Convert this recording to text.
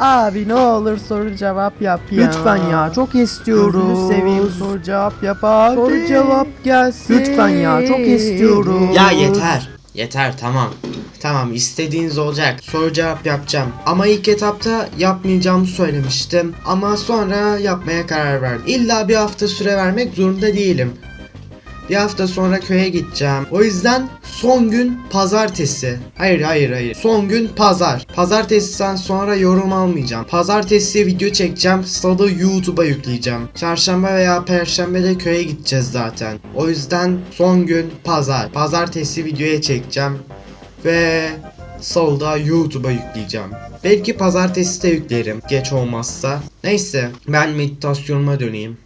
Abi ne olur soru cevap yap ya. Lütfen ya çok istiyoruz. Gözünü seveyim soru cevap yap abi. Soru cevap gelsin. Lütfen ya çok istiyoruz. Ya yeter. Yeter tamam. Tamam istediğiniz olacak. Soru cevap yapacağım. Ama ilk etapta yapmayacağımı söylemiştim. Ama sonra yapmaya karar verdim. İlla bir hafta süre vermek zorunda değilim. Bir hafta sonra köye gideceğim. O yüzden son gün pazartesi. Hayır hayır hayır. Son gün pazar. Pazartesiden sonra yorum almayacağım. Pazartesi video çekeceğim. Salı YouTube'a yükleyeceğim. Çarşamba veya perşembe de köye gideceğiz zaten. O yüzden son gün pazar. Pazartesi videoya çekeceğim. Ve salıda YouTube'a yükleyeceğim. Belki pazartesi de yüklerim. Geç olmazsa. Neyse ben meditasyonuma döneyim.